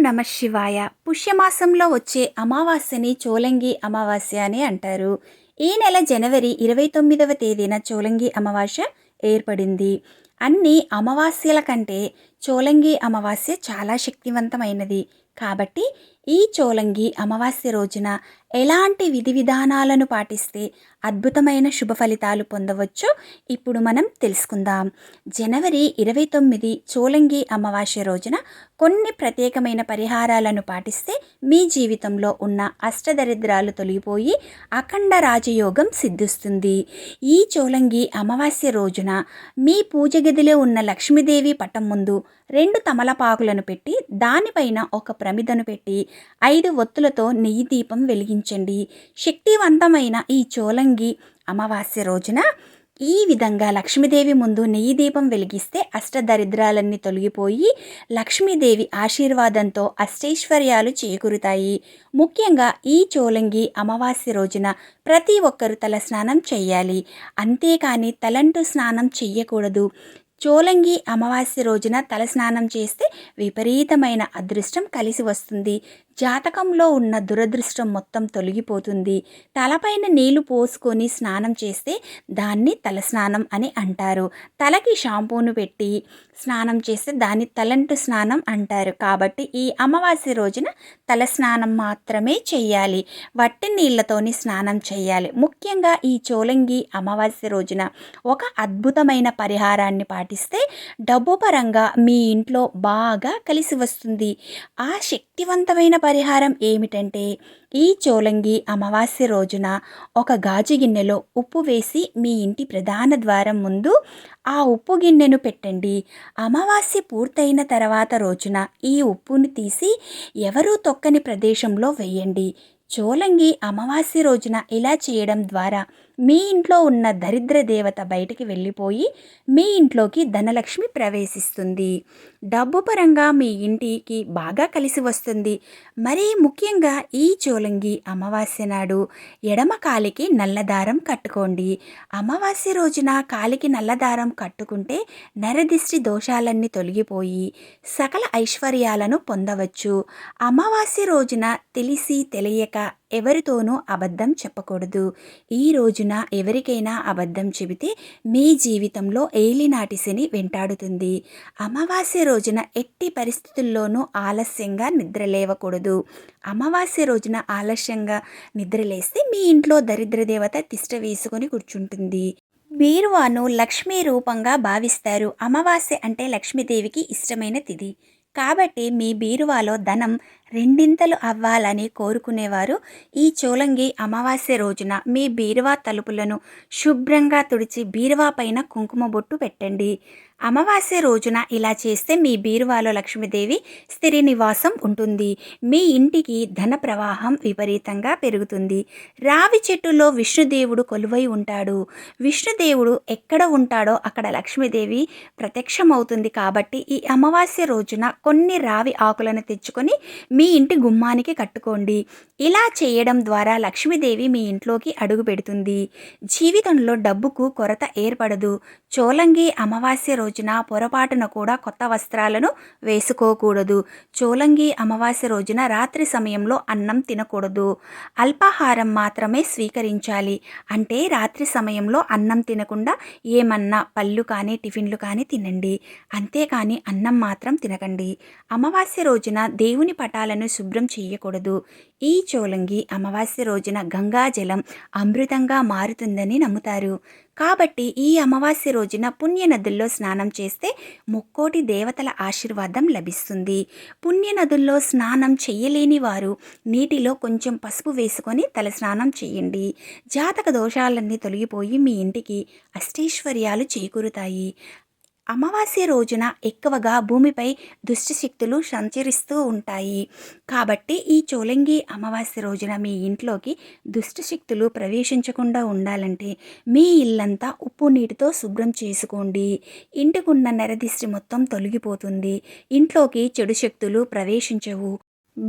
నమ శివాయ. పుష్యమాసంలో వచ్చే అమావాస్యని చోలంగి అమావాస్య అని అంటారు. ఈ నెల జనవరి ఇరవై తొమ్మిదవ తేదీన చోలంగి అమావాస్య ఏర్పడింది. అన్ని అమావాస్యల కంటే చోలంగి అమావాస్య చాలా శక్తివంతమైనది. కాబట్టి ఈ చోలంగి అమావాస్య రోజున ఎలాంటి విధి విధానాలను పాటిస్తే అద్భుతమైన శుభ ఫలితాలు పొందవచ్చో ఇప్పుడు మనం తెలుసుకుందాం. జనవరి ఇరవై తొమ్మిది చోలంగి అమావాస్య రోజున కొన్ని ప్రత్యేకమైన పరిహారాలను పాటిస్తే మీ జీవితంలో ఉన్న అష్టదరిద్రాలు తొలగిపోయి అఖండ రాజయోగం సిద్ధిస్తుంది. ఈ చోలంగి అమావాస్య రోజున మీ పూజ గదిలో ఉన్న లక్ష్మీదేవి పటం ముందు రెండు తమలపాకులను పెట్టి దానిపైన ఒక ప్రమిదను పెట్టి ఐదు ఒత్తులతో నెయ్యి దీపం వెలిగించండి. శక్తివంతమైన ఈ చోలంగి అమావాస్య రోజున ఈ విధంగా లక్ష్మీదేవి ముందు నెయ్యి దీపం వెలిగిస్తే అష్టదరిద్రాలన్నీ తొలగిపోయి లక్ష్మీదేవి ఆశీర్వాదంతో అష్టైశ్వర్యాలు చేకూరుతాయి. ముఖ్యంగా ఈ చోలంగి అమావాస్య రోజున ప్రతి ఒక్కరు తల స్నానం చేయాలి. అంతేకాని తలంటు స్నానం చెయ్యకూడదు. చోలంగి అమావాస్య రోజున తలస్నానం చేస్తే విపరీతమైన అదృష్టం కలిసి వస్తుంది. జాతకంలో ఉన్న దురదృష్టం మొత్తం తొలగిపోతుంది. తలపైన నీళ్ళు పోసుకొని స్నానం చేస్తే దాన్ని తలస్నానం అని అంటారు. తలకి షాంపూను పెట్టి స్నానం చేస్తే దాన్ని తలంటు స్నానం అంటారు. కాబట్టి ఈ అమావాస్య రోజున తలస్నానం మాత్రమే చేయాలి. వట్టి నీళ్ళతోని స్నానం చేయాలి. ముఖ్యంగా ఈ చోలంగి అమావాస్య రోజున ఒక అద్భుతమైన పరిహారాన్ని పాటిస్తే డబ్బు పరంగా మీ ఇంట్లో బాగా కలిసి వస్తుంది. ఆ శక్తివంతమైన పరిహారం ఏమిటంటే ఈ చోలంగి అమావాస్య రోజున ఒక గాజు గిన్నెలో ఉప్పు వేసి మీ ఇంటి ప్రధాన ద్వారం ముందు ఆ ఉప్పు గిన్నెను పెట్టండి. అమావాస్య పూర్తయిన తర్వాత రోజున ఈ ఉప్పును తీసి ఎవరూ తొక్కని ప్రదేశంలో వేయండి. చోలంగి అమావాస్య రోజున ఇలా చేయడం ద్వారా మీ ఇంట్లో ఉన్న దరిద్ర దేవత బయటికి వెళ్ళిపోయి మీ ఇంట్లోకి ధనలక్ష్మి ప్రవేశిస్తుంది. డబ్బు పరంగా మీ ఇంటికి బాగా కలిసి వస్తుంది. మరీ ముఖ్యంగా ఈ చోలంగి అమావాస్య నాడు ఎడమ కాలికి నల్లదారం కట్టుకోండి. అమావాస్య రోజున కాలికి నల్లదారం కట్టుకుంటే నరదిష్టి దోషాలన్నీ తొలగిపోయి సకల ఐశ్వర్యాలను పొందవచ్చు. అమావాస్య రోజున తెలిసి తెలియక ఎవరితోనూ అబద్ధం చెప్పకూడదు. ఈ రోజున ఎవరికైనా అబద్ధం చెబితే మీ జీవితంలో ఏలినాటి శని వెంటాడుతుంది. అమావాస్య రోజున ఎట్టి పరిస్థితుల్లోనూ ఆలస్యంగా నిద్రలేవకూడదు అమావాస్య రోజున ఆలస్యంగా నిద్రలేస్తే మీ ఇంట్లో దరిద్రదేవత తిష్ట వేసుకొని కూర్చుంటుంది. బీరువాను లక్ష్మీ రూపంగా భావిస్తారు. అమావాస్య అంటే లక్ష్మీదేవికి ఇష్టమైన తిథి. కాబట్టి మీ బీరువాలో ధనం రెండింతలు అవ్వాలని కోరుకునేవారు. ఈ చోలంగి అమావాస్య రోజున మీ బీరువా తలుపులను శుభ్రంగా తుడిచి బీరువా పైన కుంకుమ బొట్టు పెట్టండి. అమావాస్య రోజున ఇలా చేస్తే మీ బీరువాలో లక్ష్మీదేవి స్థిర నివాసం ఉంటుంది. మీ ఇంటికి ధన ప్రవాహం విపరీతంగా పెరుగుతుంది. రావి చెట్టులో విష్ణుదేవుడు కొలువై ఉంటాడు. విష్ణుదేవుడు ఎక్కడ ఉంటాడో అక్కడ లక్ష్మీదేవి ప్రత్యక్షమవుతుంది కాబట్టి ఈ అమావాస్య రోజున కొన్ని రావి ఆకులను తెచ్చుకొని మీ ఇంటి గుమ్మానికి కట్టుకోండి. ఇలా చేయడం ద్వారా లక్ష్మీదేవి మీ ఇంట్లోకి అడుగు పెడుతుంది. జీవితంలో డబ్బుకు కొరత ఏర్పడదు. చోలంగి అమావాస్య రోజు రోజున పొరపాటున కూడా కొత్త వస్త్రాలను వేసుకోకూడదు. చోలంగి అమావాస్య రోజున రాత్రి సమయంలో అన్నం తినకూడదు. అల్పాహారం మాత్రమే స్వీకరించాలి. అంటే రాత్రి సమయంలో అన్నం తినకుండా ఏమన్నా పళ్ళు కానీ టిఫిన్లు కానీ తినండి. అంతేకాని అన్నం మాత్రం తినకండి. అమావాస్య రోజున దేవుని పటాలను శుభ్రం చేయకూడదు. ఈ చోలంగి అమావాస్య రోజున గంగాజలం అమృతంగా మారుతుందని నమ్ముతారు. కాబట్టి ఈ అమావాస్య రోజున పుణ్య నదుల్లో స్నానం చేస్తే ముక్కోటి దేవతల ఆశీర్వాదం లభిస్తుంది. పుణ్య నదుల్లో స్నానం చేయలేని వారు నీటిలో కొంచెం పసుపు వేసుకొని తల స్నానం చేయండి. జాతక దోషాలన్నీ తొలగిపోయి మీ ఇంటికి అష్టైశ్వర్యాలు చేకూరుతాయి. అమావాస్య రోజున ఎక్కువగా భూమిపై దుష్టశక్తులు సంచరిస్తూ ఉంటాయి. కాబట్టి ఈ చోలంగి అమావాస్య రోజున మీ ఇంట్లోకి దుష్టశక్తులు ప్రవేశించకుండా ఉండాలంటే మీ ఇల్లంతా ఉప్పు నీటితో శుభ్రం చేసుకోండి. ఇంటికున్న నెరదిష్టి మొత్తం తొలగిపోతుంది. ఇంట్లోకి చెడు శక్తులు ప్రవేశించవు.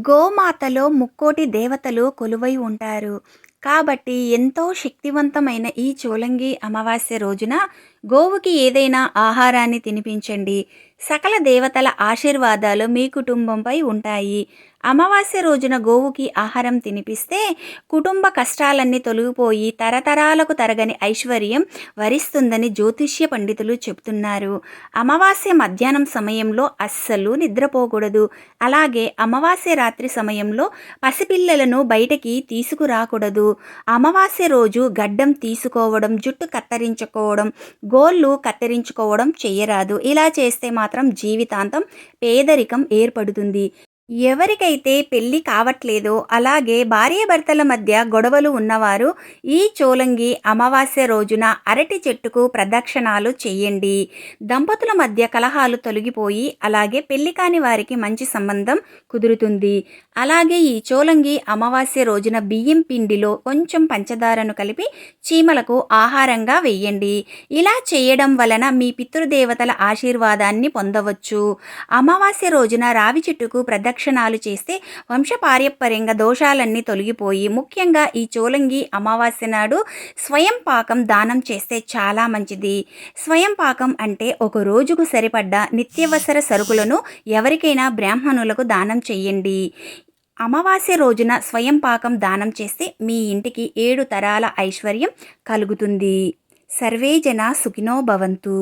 గోమాతలో ముక్కోటి దేవతలు కొలువై ఉంటారు. కాబట్టి ఎంతో శక్తివంతమైన ఈ చోలంగి అమావాస్య రోజున గోవుకి ఏదైనా ఆహారాన్ని తినిపించండి. సకల దేవతల ఆశీర్వాదాలు మీ కుటుంబంపై ఉంటాయి. అమావాస్య రోజున గోవుకి ఆహారం తినిపిస్తే కుటుంబ కష్టాలన్నీ తొలగిపోయి తరతరాలకు తరగని ఐశ్వర్యం వరిస్తుందని జ్యోతిష్య పండితులు చెప్తున్నారు. అమావాస్య మధ్యాహ్నం సమయంలో అస్సలు నిద్రపోకూడదు. అలాగే అమావాస్య రాత్రి సమయంలో పసిపిల్లలను బయటకి తీసుకురాకూడదు. అమావాస్య రోజు గడ్డం తీసుకోవడం జుట్టు కత్తిరించుకోవడం గోళ్ళు కత్తిరించుకోవడం చేయరాదు ఇలా చేస్తే మాత్రం జీవితాంతం పేదరికం ఏర్పడుతుంది. ఎవరికైతే పెళ్ళి కావట్లేదో అలాగే భార్యాభర్తల మధ్య గొడవలు ఉన్నవారు ఈ చోలంగి అమావాస్య రోజున అరటి చెట్టుకు ప్రదక్షిణాలు చేయండి. దంపతుల మధ్య కలహాలు తొలగిపోయి అలాగే పెళ్ళి కాని వారికి మంచి సంబంధం కుదురుతుంది. అలాగే ఈ చోలంగి అమావాస్య రోజున బియ్యం పిండిలో కొంచెం పంచదారను కలిపి చీమలకు ఆహారంగా వేయండి. ఇలా చేయడం వలన మీ పితృదేవతల ఆశీర్వాదాన్ని పొందవచ్చు. అమావాస్య రోజున రావి చెట్టుకు ప్రదక్షిణాలు చేస్తే వంశపార్యపర్యంగా దోషాలన్నీ తొలగిపోయి ముఖ్యంగా ఈ చోలంగి అమావాస్య నాడు స్వయం పాకం దానం చేస్తే చాలా మంచిది. స్వయం పాకం అంటే ఒక రోజుకు సరిపడ్డ నిత్యవసర సరుకులను ఎవరికైనా బ్రాహ్మణులకు దానం చేయండి. అమావాస్య రోజున స్వయం పాకం దానం చేస్తే మీ ఇంటికి ఏడు తరాల ఐశ్వర్యం కలుగుతుంది. సర్వే జన సుఖినో భవంతు.